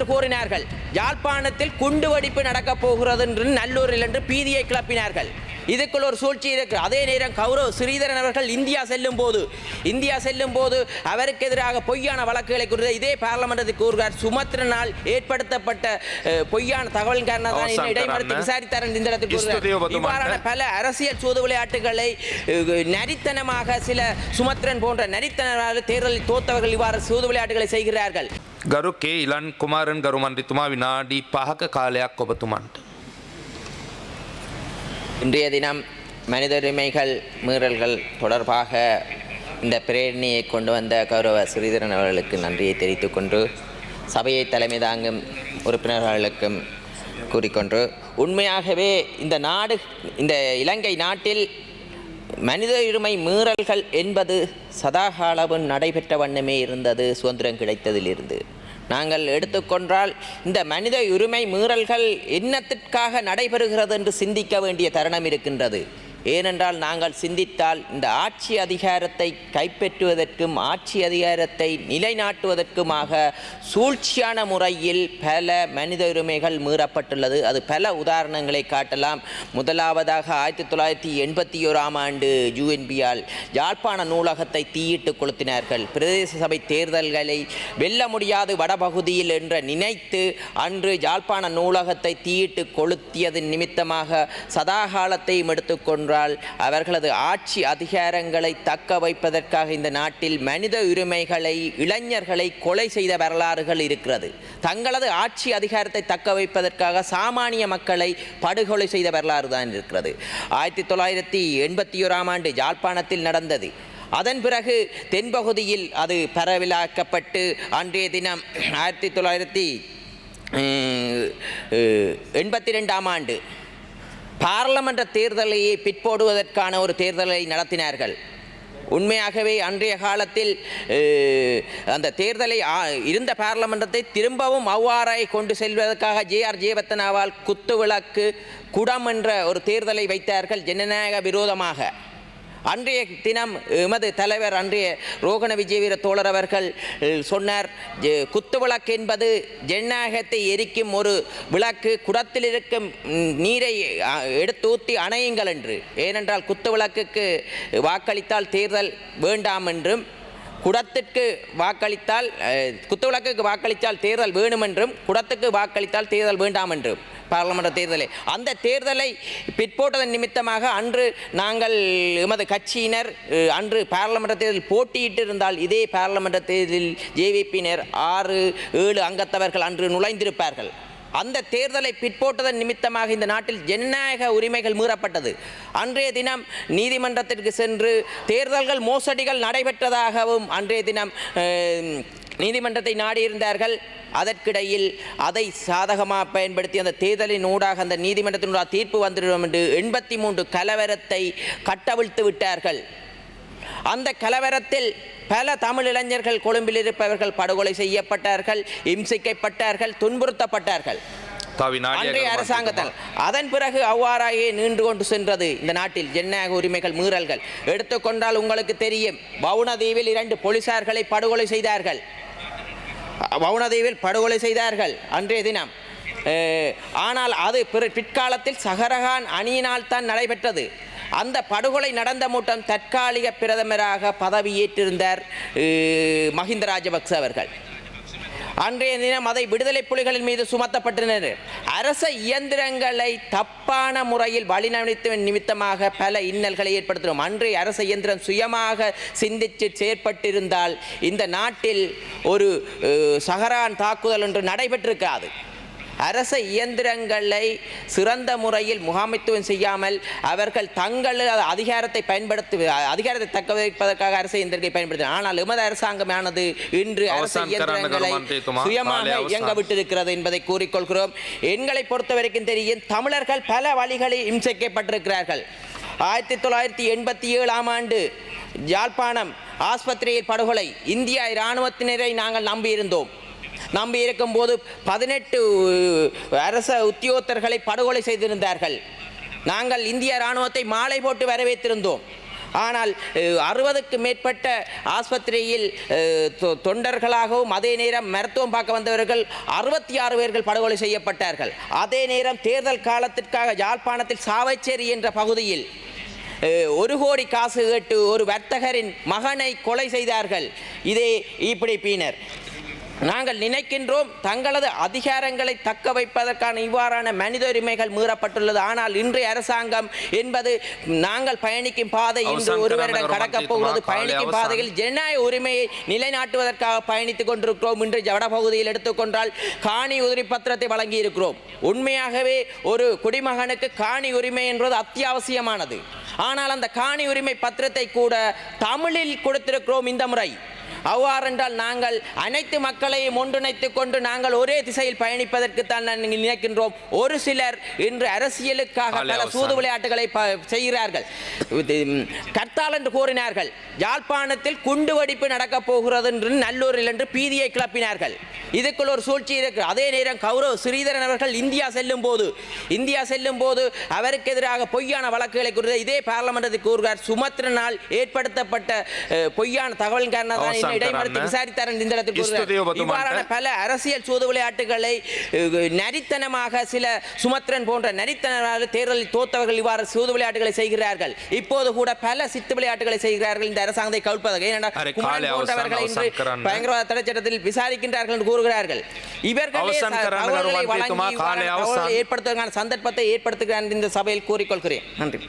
என்று கூறினார்கள். யாழ்ப்பாணத்தில் குண்டுவெடிப்பு நடக்கப் போகிறது என்று நல்லூரில் என்று பீதியை கிளப்பினார்கள். இதுக்குள் ஒரு சூழ்ச்சி இருக்கு அதே நேரம் கௌரவ் ஸ்ரீதரன் அவர்கள் இந்தியா செல்லும் போது இந்தியா செல்லும் போது அவருக்கு எதிராக பொய்யான வழக்குகளை குறித்து இதே பார்லமெண்டத்தில் கூறுகிறார் சுமத்திரனால் ஏற்படுத்தப்பட்ட பொய்யான அவசான் என்னை இடைமறுத்து. விசாரித்தார் இந்த பத்துமாட்ட. இவ்வாறான பல அரசியல் சூது விளையாட்டுகளை நரித்தனமாக சில சுமத்திரன் போன்ற நரித்தனமாக தேர்தலில் தோத்தவர்கள் இவ்வாறு சூது விளையாட்டுகளை செய்கிறார்கள். ගරු කේ ඉලන් කුමාරන් ගරු මන්ත්‍රීතුමා විනාඩි පහක කාලයක් ඔබතුමන්ට. இன்றைய தினம் மனித உரிமைகள் மீறல்கள் தொடர்பாக இந்த பிரேரணையை கொண்டு வந்த கௌரவ ஸ்ரீதரன் அவர்களுக்கு நன்றியை தெரிவித்துக் கொண்டு சபையை தலைமை தாங்கும் உறுப்பினர்களுக்கும் கூறிக்கொண்டு உண்மையாகவே இந்த நாடு இந்த இலங்கை நாட்டில் மனித உரிமை மீறல்கள் என்பது சதாகாலமும் நடைபெற்ற வண்ணமே இருந்தது சுதந்திரம் கிடைத்ததிலிருந்து. நாங்கள் எடுத்துக்கொண்டால் இந்த மனித உரிமை மீறல்கள் என்னத்திற்காக நடைபெறுகிறது என்று சிந்திக்க வேண்டிய தருணம் இருக்கின்றது. ஏனென்றால் நாங்கள் சிந்தித்தால் இந்த ஆட்சி அதிகாரத்தை கைப்பற்றுவதற்கும் ஆட்சி அதிகாரத்தை நிலைநாட்டுவதற்குமாக சூழ்ச்சியான முறையில் பல மனித உரிமைகள் மீறப்பட்டுள்ளது. அது பல உதாரணங்களை காட்டலாம். முதலாவதாக ஆயிரத்தி தொள்ளாயிரத்தி எண்பத்தி ஓராம் ஆண்டு யூஎன்பியால் யாழ்ப்பாண நூலகத்தை தீயிட்டு கொளுத்தினார்கள். பிரதேச சபை தேர்தல்களை வெல்ல முடியாது வடபகுதியில் என்று நினைத்து அன்று யாழ்ப்பாண நூலகத்தை தீயிட்டு கொளுத்தியதன் நிமித்தமாக சதாகாலத்தையும் எடுத்துக்கொண்டால் அவர்களது ஆட்சி அதிகாரங்களை தக்க வைப்பதற்காக இந்த நாட்டில் மனித உரிமைகளை இளைஞர்களை கொலை செய்த வரலாறுகள் இருக்கிறது. தங்களது ஆட்சி அதிகாரத்தை தக்க வைப்பதற்காக சாமானிய மக்களை படுகொலை செய்த வரலாறு தான் இருக்கிறது. ஆயிரத்தி தொள்ளாயிரத்தி எண்பத்தி ஓராம் ஆண்டு யாழ்ப்பாணத்தில் நடந்தது. அதன் பிறகு தென்பகுதியில் அது பரவலாக்கப்பட்டு அன்றைய தினம் ஆயிரத்தி தொள்ளாயிரத்தி எண்பத்தி ரெண்டாம் ஆண்டு பாராளுமன்ற தேர்தலையே பிற்போடுவதற்கான ஒரு தேர்தலை நடத்தினார்கள். உண்மையாகவே அன்றைய காலத்தில் அந்த தேர்தலை இருந்த பாராளுமன்றத்தை திரும்பவும் அவ்வாறாய் கொண்டு செல்வதற்காக ஜேஆர் ஜெயவர்த்தனாவால் குத்துவிளக்கு குடம் என்ற ஒரு தேர்தலை வைத்தார்கள் ஜனநாயக விரோதமாக. அன்றைய தினம் எமது தலைவர் அன்றைய ரோகண விஜயவீர தோழர் அவர்கள் சொன்னார் ஜெ- குத்துவிளக்கு என்பது ஜனநாயகத்தை எரிக்கும் ஒரு விளக்கு குடத்தில் இருக்கும் நீரை எடுத்து ஊற்றி அணையுங்கள் என்று. ஏனென்றால் குத்து விளக்குக்கு வாக்களித்தால் தேர்தல் வேண்டாம் என்றும் குடத்திற்கு வாக்களித்தால் குத்து விளக்குக்கு வாக்களித்தால் தேர்தல் வேணும் என்றும் குடத்துக்கு வாக்களித்தால் தேர்தல் வேண்டாம் என்றும். பாராளுமன்ற தேர்தலை. அந்த தேர்தலை பிற்போட்டதன் நிமித்தமாக அன்று நாங்கள் எமது கட்சியினர் அன்று பாராளுமன்ற தேர்தலில் போட்டியிட்டு இருந்தால் இதே பாராளுமன்ற தேர்தலில் ஜேவிபியினர் ஆறு ஏழு அங்கத்தவர்கள் அன்று நுழைந்திருப்பார்கள். அந்த தேர்தலை பிற்போட்டதன் நிமித்தமாக இந்த நாட்டில் ஜனநாயக உரிமைகள் மீறப்பட்டது. அன்றைய தினம் நீதிமன்றத்திற்கு சென்று தேர்தல்கள் மோசடிகள் நடைபெற்றதாகவும் அன்றைய தினம் நீதிமன்றத்தை நாடியிருந்தார்கள். அதற்கிடையில் அதை சாதகமாக பயன்படுத்தி அந்த தேர்தலின் ஊடாக அந்த நீதிமன்றத்தினுடைய தீர்ப்பு வந்துவிடும் என்று எண்பத்தி மூன்று கலவரத்தை கட்டவிழ்த்து விட்டார்கள். அந்த கலவரத்தில் பல தமிழ் இளைஞர்கள் கொழும்பில் இருப்பவர்கள் படுகொலை செய்யப்பட்டார்கள் இம்சிக்கப்பட்டார்கள் துன்புறுத்தப்பட்டார்கள். அன்றைய அரசாங்கத்தால். அதன் பிறகு அவ்வாறாகவே நின்று கொண்டு சென்றது இந்த நாட்டில் ஜனநாயக உரிமைகள் மீறல்கள். எடுத்துக்கொண்டால் உங்களுக்கு தெரியும் பவுனதீவில் இரண்டு போலீசார்களை படுகொலை செய்தார்கள். வவுனதீவில் படுகொலை செய்தார்கள் அன்றைய தினம். ஆனால் அது பிற- பிற்காலத்தில் சஹரகான் அணியினால் தான் நடைபெற்றது. அந்த படுகொலை நடந்த மூட்டம் தற்காலிக பிரதமராக பதவியேற்றிருந்தார் மஹிந்த ராஜபக்ச அவர்கள். அன்றைய தினம் அதை விடுதலை புலிகளின் மீது சுமத்தப்பட்டனர் அரச இயந்திரங்களை தப்பான முறையில் வழிநடத்த நிமித்தமாக பல இன்னல்களை ஏற்படுத்தினோம். அன்றைய அரச இயந்திரம் சுயமாக சிந்தித்து செயற்பட்டிருந்தால் இந்த நாட்டில் ஒரு சஹரான் தாக்குதல் ஒன்று நடைபெற்றிருக்காது. அரச இயந்திரங்களை சிறந்த முறையில் முகாமைத்துவம் செய்யாமல் அவர்கள் தங்கள் அதிகாரத்தை பயன்படுத்தி அதிகாரத்தை தக்க வைப்பதற்காக அரச இயந்திரங்களை பயன்படுத்தினர். ஆனால் எமது அரசாங்கமானது இன்று அரச இயந்திரங்களை சுயமாக. இயங்க விட்டிருக்கிறது என்பதை கூறிக்கொள்கிறோம். எங்களை பொறுத்த வரைக்கும் தெரியும் தமிழர்கள் பல வழிகளில் இம்சிக்கப்பட்டிருக்கிறார்கள். ஆயிரத்தி தொள்ளாயிரத்தி எண்பத்தி ஏழாம் ஆண்டு யாழ்ப்பாணம் ஆஸ்பத்திரியில் படுகொலை இந்திய இராணுவத்தினரை நாங்கள் நம்பியிருந்தோம். நம்பி இருக்கும்போது பதினெட்டு அரச உத்தியோகத்தர்களை படுகொலை செய்திருந்தார்கள். நாங்கள் இந்திய இராணுவத்தை மாலை போட்டு வரவேற்றிருந்தோம். ஆனால் அறுபதுக்கு மேற்பட்ட ஆஸ்பத்திரியில் தொ- தொண்டர்களாகவும் அதே நேரம் மருத்துவம் பார்க்க வந்தவர்கள் அறுபத்தி ஆறு பேர்கள் படுகொலை செய்யப்பட்டார்கள். அதே நேரம் தேர்தல் காலத்திற்காக யாழ்ப்பாணத்தில் சாவைச்சேரி என்ற பகுதியில் ஒரு கோடி காசு கேட்டு ஒரு வர்த்தகரின் மகனை கொலை செய்தார்கள். இதே இப்படி பீனர் நாங்கள் நினைக்கின்றோம் தங்களது அதிகாரங்களை தக்க வைப்பதற்கான இவ்வாறான மனித உரிமைகள் மீறப்பட்டுள்ளது. ஆனால் இன்றைய அரசாங்கம் என்பது நாங்கள் பயணிக்கும் பாதை இன்று ஒருவரிடம் கடக்கப் போகிறது. பயணிக்கும். பாதையில் ஜனநாயக உரிமையை நிலைநாட்டுவதற்காக பயணித்துக் கொண்டிருக்கிறோம். இன்று வடபகுதியில் எடுத்துக்கொண்டால் காணி உதிரி பத்திரத்தை வழங்கி இருக்கிறோம் உண்மையாகவே ஒரு குடிமகனுக்கு காணி உரிமை என்பது அத்தியாவசியமானது. ஆனால் அந்த காணி உரிமை பத்திரத்தை கூட தமிழில் கொடுத்திருக்கிறோம் இந்த முறை. அவ்வாறென்றால் நாங்கள் அனைத்து மக்களையும் ஒன்றிணைத்துக் கொண்டு நாங்கள் ஒரே திசையில் பயணிப்பதற்கு தான் நாங்கள் நினைக்கின்றோம். ஒரு சிலர் இன்று அரசியலுக்காக பல. சூது விளையாட்டுகளை செய்கிறார்கள். கர்த்தால் என்று கூறினார்கள். யாழ்ப்பாணத்தில் குண்டு வெடிப்பு நடக்கப் போகிறது என்று நல்லூரில் என்று பீதியை கிளப்பினார்கள். இதுக்குள் ஒரு சூழ்ச்சி இருக்கு. அதே நேரம் கௌரவ் ஸ்ரீதரன் அவர்கள் இந்தியா செல்லும் போது இந்தியா செல்லும் போது அவருக்கு எதிராக பொய்யான வழக்குகளை குறித்து இதே பார்லமெண்டத்தில் கூறுகிறார். சுமத்திரனால் ஏற்படுத்தப்பட்ட பொய்யான தகவல் காரணம் பல அரசியல் சூது விளையாட்டுகளை நரித்தனமாக சில சுமத்திரன் போன்ற நரித்தனமாக தேர்தலில் தோத்தவர்கள் இவ்வாறு சூது விளையாட்டுகளை செய்கிறார்கள். இப்போது கூட பல சித்து விளையாட்டுகளை செய்கிறார்கள் இந்த அரசாங்கத்தை கவிழ்ப்பதாக பயங்கரவாத தடை சட்டத்தில் விசாரிக்கின்றார்கள் என்று கூறுகிறார்கள். இவர்களே தகவல்களை வழங்கி ஏற்படுத்துவதற்கான சந்தர்ப்பத்தை ஏற்படுத்துகிறார் இந்த சபையில் கூறிக்கொள்கிறேன். நன்றி.